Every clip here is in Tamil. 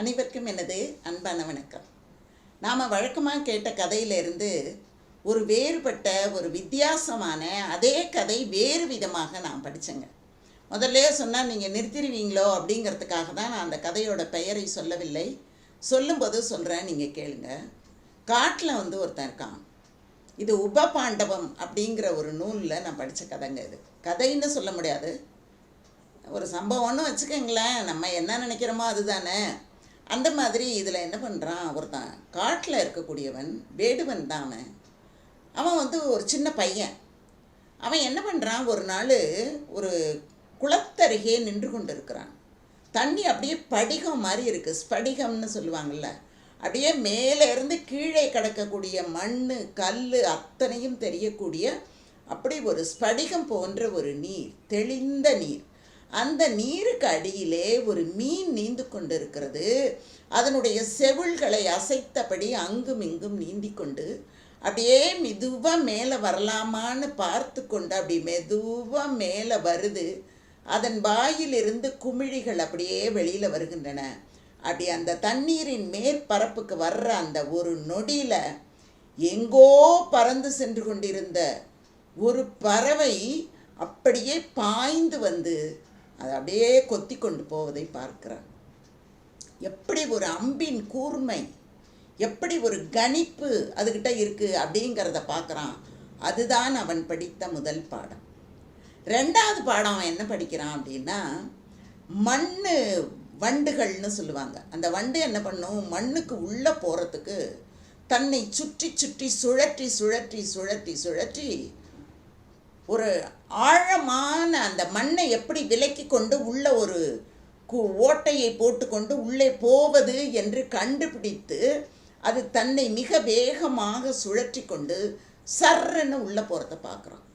அனைவருக்கும் எனது அன்பான வணக்கம். நாம் வழக்கமாக கேட்ட கதையிலிருந்து ஒரு வேறுபட்ட ஒரு வித்தியாசமான அதே கதை வேறு விதமாக நான் படித்தேங்க முதல்ல சொன்னால் நீங்கள் நிறுத்திடுவீங்களோ அப்படிங்கிறதுக்காக தான் நான் அந்த கதையோட பெயரை சொல்லவில்லை. சொல்லும்போது சொல்கிறேன் நீங்கள் கேளுங்க. காட்டில் வந்து ஒருத்தன் இருக்கான். இது உப பாண்டவம் அப்படிங்கிற ஒரு நூலில் நான் படித்த கதைங்க இது. கதைன்னு சொல்ல முடியாது. ஒரு சம்பவம்னு வச்சுக்கோங்களேன் நம்ம என்ன நினைக்கிறோமோ அதுதானே. அந்த மாதிரி இதில் என்ன பண்ணுறான் ஒருத்தன் காட்டில் இருக்கக்கூடியவன் வேடுவன் தான். அவன் அவன் வந்து ஒரு சின்ன பையன். அவன் என்ன பண்ணுறான் ஒரு நாள் ஒரு குளத்தருகே நின்று கொண்டு இருக்கிறான் தண்ணி அப்படியே படிகம் மாதிரி இருக்குது ஸ்படிகம்னு சொல்லுவாங்கள்ல அப்படியே மேலே இருந்து கீழே கிடக்கக்கூடிய மண் கல் அத்தனையும் தெரியக்கூடிய அப்படி ஒரு ஸ்படிகம் போன்ற ஒரு நீர் தெளிந்த நீர். அந்த நீருக்கு அடியிலே ஒரு மீன் நீந்து கொண்டிருக்கிறது. அதனுடைய செவில்களை அசைத்தபடி அங்கும் இங்கும் நீந்தி கொண்டு அப்படியே மெதுவாக மேலே வரலாமான்னு பார்த்து கொண்டு அப்படி மெதுவாக மேலே வருது. அதன் வாயிலிருந்து குமிழிகள் அப்படியே வெளியில் வருகின்றன. அப்படி அந்த தண்ணீரின் மேற்பரப்புக்கு வர்ற அந்த ஒரு நொடியில் எங்கோ பறந்து சென்று கொண்டிருந்த ஒரு பறவை அப்படியே பாய்ந்து வந்து அது அப்படியே கொத்தி கொண்டு போவதை பார்க்கிறார். எப்படி ஒரு அம்பின் கூர்மை எப்படி ஒரு கணிப்பு அதுகிட்ட இருக்குது அப்படிங்கிறத பார்க்குறான். அதுதான் அவன் படித்த முதல் பாடம். ரெண்டாவது பாடம் அவன் என்ன படிக்கிறான் அப்படின்னா மண் வண்டுகள்னு சொல்லுவாங்க. அந்த வண்டு என்ன பண்ணும்? மண்ணுக்கு உள்ளே போகிறதுக்கு தன்னை சுற்றி சுற்றி சுழற்றி சுழற்றி சுழற்றி சுழற்றி ஒரு ஆழமான அந்த மண்ணை எப்படி விலக்கி கொண்டு உள்ள ஒரு ஓட்டையை போட்டுக்கொண்டு உள்ளே போவது என்று கண்டுபிடித்து அது தன்னை மிக வேகமாக சுழற்றி கொண்டு சர்ன்னு உள்ளே போகிறத பார்க்குறான்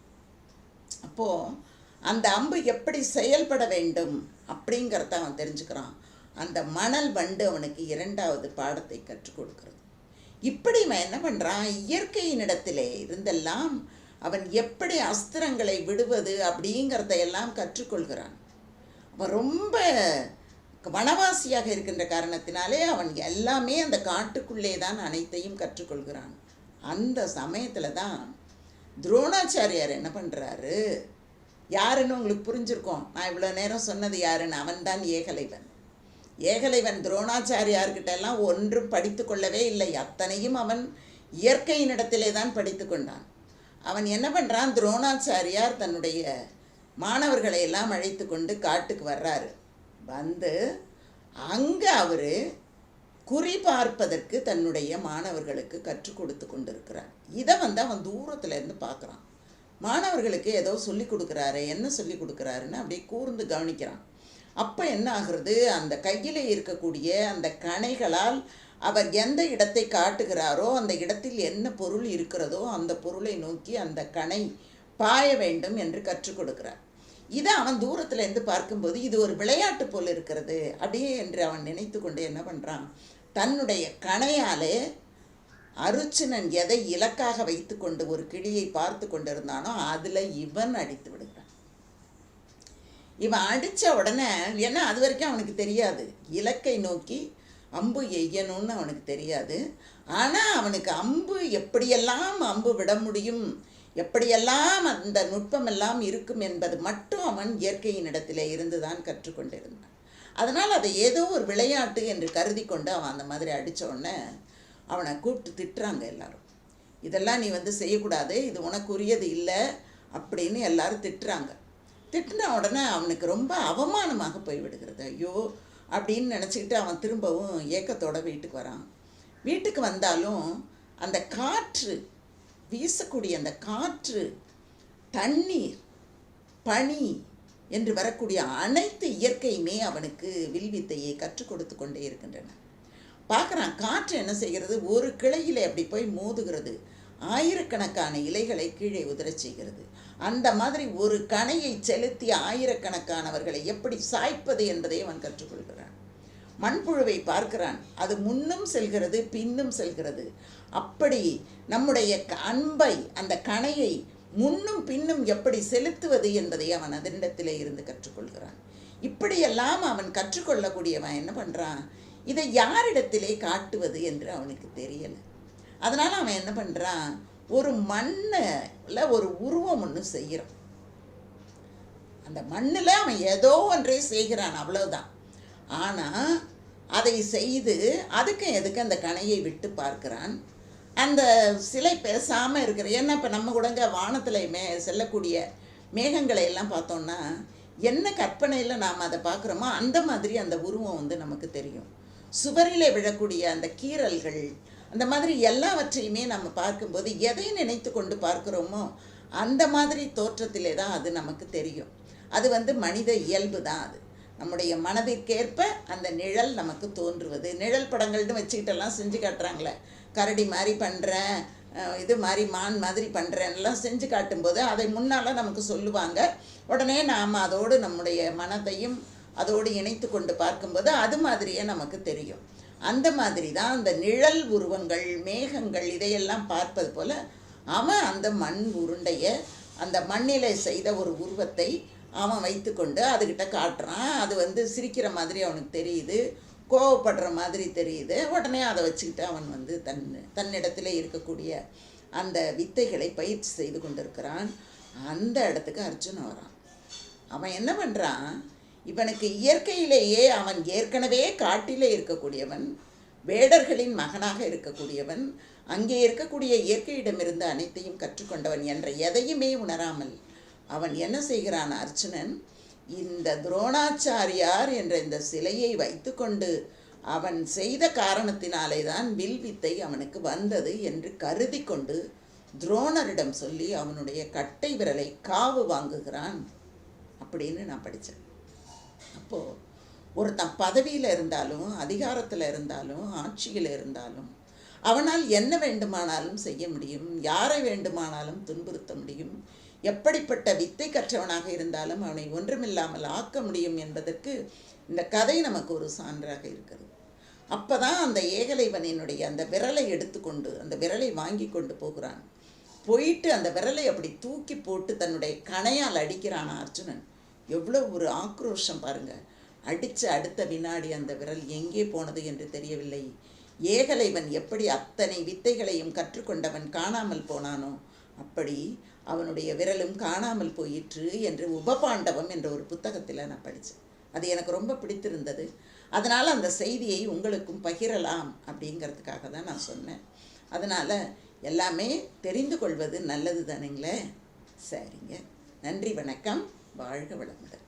அப்போது அந்த அம்பு எப்படி செயல்பட வேண்டும் அப்படிங்கிறத அவன் தெரிஞ்சுக்கிறான். அந்த மணல் வண்டு அவனுக்கு இரண்டாவது பாடத்தை கற்றுக் கொடுக்கிறது. இப்படி இவன் என்ன பண்ணுறான் இயற்கையினிடத்திலே இருந்தெல்லாம் அவன் எப்படி அஸ்திரங்களை விடுவது அப்படிங்கிறத எல்லாம் கற்றுக்கொள்கிறான். அவன் ரொம்ப வனவாசியாக இருக்கின்ற காரணத்தினாலே அவன் எல்லாமே அந்த காட்டுக்குள்ளே தான் அனைத்தையும் கற்றுக்கொள்கிறான். அந்த சமயத்தில் தான் துரோணாச்சாரியார் என்ன பண்ணுறாரு யாருன்னு உங்களுக்கு புரிஞ்சிருக்கோம். நான் இவ்வளோ நேரம் சொன்னது யாருன்னு? அவன்தான் ஏகலைவன். ஏகலைவன் துரோணாச்சாரியார்கிட்ட எல்லாம் ஒன்றும் படித்து கொள்ளவே இல்லை. அத்தனையும் அவன் இயற்கையினிடத்திலே தான் படித்து கொண்டான். அவன் என்ன பண்ணுறான் துரோணாச்சாரியார் தன்னுடைய மாணவர்களை எல்லாம் அழைத்து கொண்டு காட்டுக்கு வர்றாரு. வந்து அங்கே அவர் குறி பார்ப்பதற்கு தன்னுடைய மாணவர்களுக்கு கற்றுக் கொடுத்து கொண்டிருக்கிறார். இதை வந்து அவன் தூரத்தில் இருந்து பார்க்குறான். மாணவர்களுக்கு ஏதோ சொல்லி கொடுக்குறாரு என்ன சொல்லி கொடுக்குறாருன்னு அப்படியே கூர்ந்து கவனிக்கிறான். அப்போ என்ன ஆகுறது? அந்த கையில் இருக்கக்கூடிய அந்த கணைகளால் அவர் எந்த இடத்தை காட்டுகிறாரோ அந்த இடத்தில் என்ன பொருள் இருக்கிறதோ அந்த பொருளை நோக்கி அந்த கணை பாய வேண்டும் என்று கற்றுக் கொடுக்கிறார். இதை அவன் தூரத்தில் இருந்து பார்க்கும்போது இது ஒரு விளையாட்டு போல் இருக்கிறது அப்படியே என்று அவன் நினைத்து கொண்டு என்ன பண்ணுறான் தன்னுடைய கணையாலே அருச்சுனன் எதை இலக்காக வைத்து கொண்டு ஒரு கிளியை பார்த்து கொண்டிருந்தானோ அதில் இவன் அடித்து விடுகிறான். இவன் அடித்த உடனே ஏன்னா அது வரைக்கும் அவனுக்கு தெரியாது. இலக்கை நோக்கி அம்பு எய்யணும்னு அவனுக்கு தெரியாது. ஆனால் அவனுக்கு அம்பு எப்படியெல்லாம் அம்பு விட முடியும்? எப்படியெல்லாம் அந்த நுட்பமெல்லாம் இருக்கும் என்பது மட்டும் அவன் இயற்கையின் இடத்திலே இருந்து தான் கற்றுக்கொண்டிருந்தான். அதனால் அதை ஏதோ ஒரு விளையாட்டு என்று கருதி கொண்டு அவன் அந்த மாதிரி அடித்த உடனே அவனை கூப்பிட்டு திட்டுறாங்க எல்லாரும். இதெல்லாம் நீ வந்து செய்யக்கூடாது. இது உனக்குரியது இல்லை அப்படின்னு எல்லாரும் திட்டுறாங்க. திட்டின உடனே அவனுக்கு ரொம்ப அவமானமாக போய்விடுகிறது. ஐயோ அப்படின்னு நினச்சிக்கிட்டு அவன் திரும்பவும் ஏக்கத்தோட வீட்டுக்கு வரான். வீட்டுக்கு வந்தாலும் அந்த காற்று வீசக்கூடிய அந்த காற்று தண்ணீர் பனி என்று வரக்கூடிய அனைத்து இயற்கையுமே அவனுக்கு வில்வித்தையை கற்றுக் கொடுத்து கொண்டே இருக்கின்றன. பார்க்குறான் காற்று என்ன செய்கிறது? ஒரு கிளையிலே அப்படி போய் மோதுகிறது. ஆயிரக்கணக்கான இலைகளை கீழே உதறச் செய்கிறது. அந்த மாதிரி ஒரு கணையை செலுத்தி ஆயிரக்கணக்கானவர்களை எப்படி சாய்ப்பது என்பதை அவன் கற்றுக்கொள்கிறான். மண்புழுவை பார்க்கிறான். அது முன்னும் செல்கிறது பின்னும் செல்கிறது. அப்படி நம்முடைய க- அன்பை அந்த கணையை முன்னும் பின்னும் எப்படி செலுத்துவது என்பதை அவன் அதனிடத்திலே இருந்து கற்றுக்கொள்கிறான். இப்படியெல்லாம் அவன் கற்றுக்கொள்ளக்கூடியவன் என்ன பண்ணுறான் இதை யாரிடத்திலே காட்டுவது என்று அவனுக்கு தெரியலை. அதனால் அவன் என்ன பண்ணுறான் ஒரு மண்ணில் ஒரு உருவம் ஒன்று செய்கிறான் அந்த மண்ணில் அவன் ஏதோ ஒன்றை செய்கிறான் அவ்வளவுதான். ஆனால் அதை செய்து அதுக்கும் எதுக்கு அந்த கணையை விட்டு பார்க்கிறான்? அந்த சிலை பேசாமல் இருக்கிற ஏன்னா இப்போ நம்ம கூடங்க வானத்தில் மே செல்லக்கூடிய மேகங்களை எல்லாம் பார்த்தோம்னா என்ன கற்பனையில் நாம் அதை பார்க்குறோமோ அந்த மாதிரி அந்த உருவம் வந்து நமக்கு தெரியும். சுவரிலே விழக்கூடிய அந்த கீறல்கள் அந்த மாதிரி எல்லாவற்றையுமே நம்ம பார்க்கும்போது எதை நினைத்து கொண்டு பார்க்குறோமோ அந்த மாதிரி தோற்றத்திலே தான் அது நமக்கு தெரியும். அது வந்து மனித இயல்பு தான் அது. நம்முடைய மனதிற்கேற்ப அந்த நிழல் நமக்கு தோன்றுவது. நிழல் படங்கள்னு வச்சுக்கிட்டெல்லாம் செஞ்சு காட்டுறாங்களே. கரடி மாதிரி பண்ணுறேன் இது மாதிரி மான் மாதிரி பண்ணுறேன்லாம் செஞ்சு காட்டும்போது அதை முன்னால் நமக்கு சொல்லுவாங்க. உடனே நாம் அதோடு நம்முடைய மனதையும் அதோடு இணைத்து கொண்டு பார்க்கும்போது அது மாதிரியே நமக்கு தெரியும். அந்த மாதிரி தான் அந்த நிழல் உருவங்கள் மேகங்கள் இதையெல்லாம் பார்ப்பது போல் அவன் அந்த மண் உருண்டைய அந்த மண்ணிலை செய்த ஒரு உருவத்தை அவன் வைத்துக்கொண்டு அதுக்கிட்ட காட்டுறான். அது வந்து சிரிக்கிற மாதிரி அவனுக்கு தெரியுது கோவப்படுற மாதிரி தெரியுது. உடனே அதை வச்சுக்கிட்டு அவன் வந்து தன் தன்னிடத்தில் இருக்கக்கூடிய அந்த வித்தைகளை பயிற்சி செய்து கொண்டிருக்கிறான். அந்த இடத்துக்கு அர்ஜுன் வரான். அவன் என்ன பண்ணுறான் இவனுக்கு இயற்கையிலேயே அவன் ஏற்கனவே காட்டிலே இருக்கக்கூடியவன் வேடர்களின் மகனாக இருக்கக்கூடியவன் அங்கே இருக்கக்கூடிய இயற்கையிடமிருந்து அனைத்தையும் கற்றுக்கொண்டவன் என்ற எதையுமே உணராமல் அவன் என்ன செய்கிறான் அர்ச்சுனன் இந்த துரோணாச்சாரியார் என்ற இந்த சிலையை வைத்துக்கொண்டு அவன் செய்த காரணத்தினாலே தான் வில் வித்தை அவனுக்கு வந்தது என்று கருதி கொண்டு துரோணரிடம் சொல்லி அவனுடைய கட்டை விரலை காவு வாங்குகிறான் அப்படின்னு நான் படித்தேன் அப்போது ஒருத்தன் பதவியில் இருந்தாலும் அதிகாரத்தில் இருந்தாலும் ஆட்சியில் இருந்தாலும் அவனால் என்ன வேண்டுமானாலும் செய்ய முடியும் யாரை வேண்டுமானாலும் துன்புறுத்த முடியும் எப்படிப்பட்ட வித்தை கற்றவனாக இருந்தாலும் அவனை ஒன்றுமில்லாமல் ஆக்க முடியும் என்பதற்கு இந்த கதை நமக்கு ஒரு சான்றாக இருக்கிறது. அப்போ தான் அந்த ஏகலைவனினுடைய அந்த விரலை எடுத்துக்கொண்டு அந்த விரலை வாங்கி கொண்டு போகிறான். போயிட்டு அந்த விரலை அப்படி தூக்கி போட்டு தன்னுடைய கணையால் அடிக்கிறான் அர்ஜுனன். எவ்வளோ ஒரு ஆக்ரோஷம் பாருங்கள் அடித்த அடுத்த வினாடி அந்த விரல் எங்கே போனது என்று தெரியவில்லை. ஏகலைவன் எப்படி அத்தனை வித்தைகளையும் கற்றுக்கொண்டவன் காணாமல் போனானோ அப்படி அவனுடைய விரலும் காணாமல் போயிற்று என்று உபபாண்டவம் என்ற ஒரு புத்தகத்தில் நான் படித்தேன் அது எனக்கு ரொம்ப பிடித்திருந்தது. அதனால் அந்த செய்தியை உங்களுக்கும் பகிரலாம் அப்படிங்கிறதுக்காக தான் நான் சொன்னேன். அதனால் எல்லாமே தெரிந்து கொள்வது நல்லது தானுங்களே? சரிங்க. நன்றி வணக்கம். வாழ்க வளமுடன்.